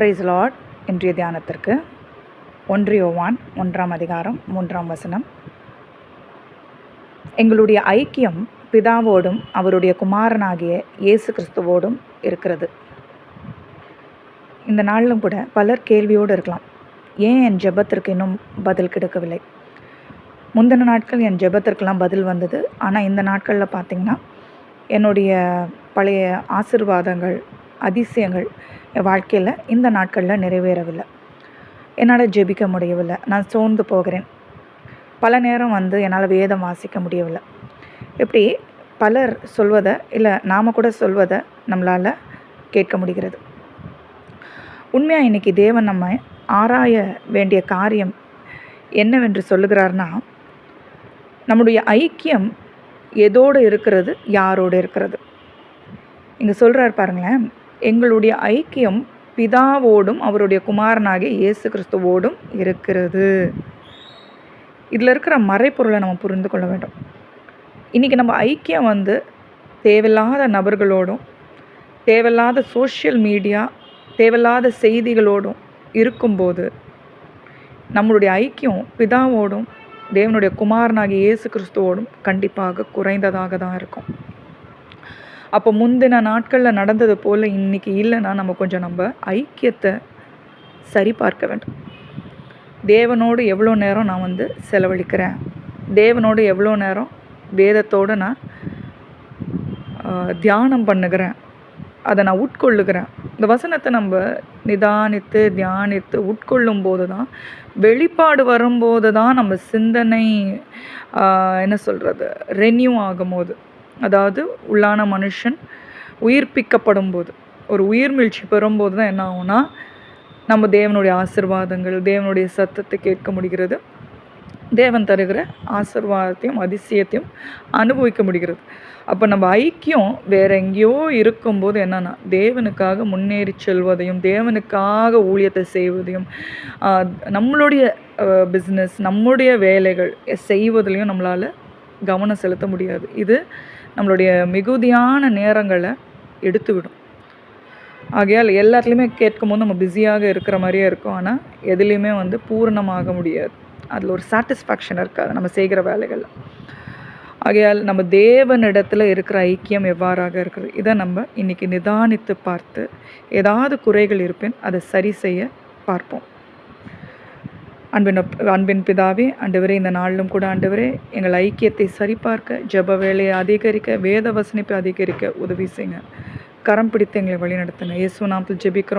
Price Lord இன்றைய தியானத்திற்கு ஒன்றியோவான் ஒன்றாம் அதிகாரம் மூன்றாம் வசனம். எங்களுடைய ஐக்கியம் பிதாவோடும் அவருடைய குமாரனாகிய இயேசு கிறிஸ்துவோடும் இருக்கிறது. இந்த நாளிலும் கூட பலர் கேள்வியோடு இருக்கலாம். ஏன் என் ஜெபத்திற்கு இன்னும் பதில் கிடைக்கவில்லை? முந்தின நாட்கள் என் ஜெபத்திற்கெல்லாம் பதில் வந்தது. ஆனால் இந்த நாட்களில் பார்த்திங்கன்னா என்னுடைய பழைய ஆசிர்வாதங்கள் அதிசயங்கள் என் வாழ்க்கையில் இந்த நாட்களில் நிறைவேறவில்லை. என்னால் ஜெபிக்க முடியவில்லை. நான் சோர்ந்து போகிறேன். பல நேரம் வந்து என்னால் வேதம் வாசிக்க முடியவில்லை. இப்படி பலர் சொல்வதை இல்லை நாம் கூட சொல்வதை நம்மளால் கேட்க முடிகிறது. உண்மையாக இன்றைக்கி தேவன் நம்ம ஆராய வேண்டிய காரியம் என்னவென்று சொல்லுகிறார்னா நம்முடைய ஐக்கியம் எதோடு இருக்கிறது யாரோடு இருக்கிறது? இங்கே சொல்கிறார் பாருங்களேன் எங்களுடைய ஐக்கியம் பிதாவோடும் அவருடைய குமாரனாகிய இயேசு கிறிஸ்துவோடும் இருக்கிறது. இதில் இருக்கிற மறைப்பொருளை நம்ம புரிந்து கொள்ள வேண்டும். இன்றைக்கி நம்ம ஐக்கியம் வந்து தேவையில்லாத நபர்களோடும் தேவையில்லாத சோஷியல் மீடியா தேவையில்லாத செய்திகளோடும் இருக்கும்போது நம்மளுடைய ஐக்கியம் பிதாவோடும் தேவனுடைய குமாரனாகிய இயேசு கிறிஸ்துவோடும் கண்டிப்பாக குறைந்ததாக தான் இருக்கும். அப்போ முந்தின நாட்களில் நடந்தது போல் இன்றைக்கி இல்லைன்னா நம்ம கொஞ்சம் நம்ம ஐக்கியத்தை சரி பார்க்க வேண்டும். தேவனோடு எவ்வளோ நேரம் நான் வந்து செலவழிக்கிறேன்? தேவனோடு எவ்வளோ நேரம் வேதத்தோடு நான் தியானம் பண்ணுகிறேன்? அதை நான் உட்கொள்ளுகிறேன். இந்த வசனத்தை நம்ம நிதானித்து தியானித்து உட்கொள்ளும் போது தான் வெளிப்பாடு வரும்போது தான் நம்ம சிந்தனை என்ன சொல்கிறது ரெனியூ ஆகும்போது. அதாவது உள்ளான மனுஷன் உயிர்ப்பிக்கப்படும் போது ஒரு உயிர் மீழ்ச்சி பெறும்போது தான் என்ன ஆகும்னா நம்ம தேவனுடைய ஆசிர்வாதங்கள் தேவனுடைய சத்தத்தை கேட்க முடிகிறது. தேவன் தருகிற ஆசிர்வாதத்தையும் அதிசயத்தையும் அனுபவிக்க முடிகிறது. அப்போ நம்ம ஐக்கியம் வேற எங்கேயோ இருக்கும்போது என்னென்னா தேவனுக்காக முன்னேறி செல்வதையும் தேவனுக்காக ஊழியத்தை செய்வதையும் நம்மளுடைய பிஸ்னஸ் நம்முடைய வேலைகள் செய்வதிலையும் நம்மளால் கவனம் செலுத்த முடியாது. இது நம்மளுடைய மிகுதியான நேரங்களை எடுத்துவிடும். ஆகையால் எல்லாத்துலேயுமே கேட்கும்போது நம்ம பிஸியாக இருக்கிற மாதிரியே இருக்கும். ஆனால் எதுலேயுமே வந்து பூரணமாக முடியாது. அதில் ஒரு சாட்டிஸ்ஃபேக்ஷன் இருக்காது நம்ம செய்கிற வேலைகளில். ஆகையால் நம்ம தேவனிடத்தில் இருக்கிற ஐக்கியம் எவ்வாறாக இருக்கிறது? இதை நம்ம இன்றைக்கி நிதானித்து பார்த்து ஏதாவது குறைகள் இருப்பேன் அதை சரி செய்ய பார்ப்போம். அன்பின் அன்பின் பிதாவே ஆண்டவரே இந்த நாளிலும் கூட ஆண்டவரே எங்கள் ஐக்கியத்தை சரிபார்க்க ஜப வேலையை அதிகரிக்க வேத வசனிப்பை அதிகரிக்க உதவி செய்யுங்க. கரம் பிடித்து எங்களை வழிநடத்துங்க. இயேசு நாமத்தில் ஜெபிக்கிறோம்.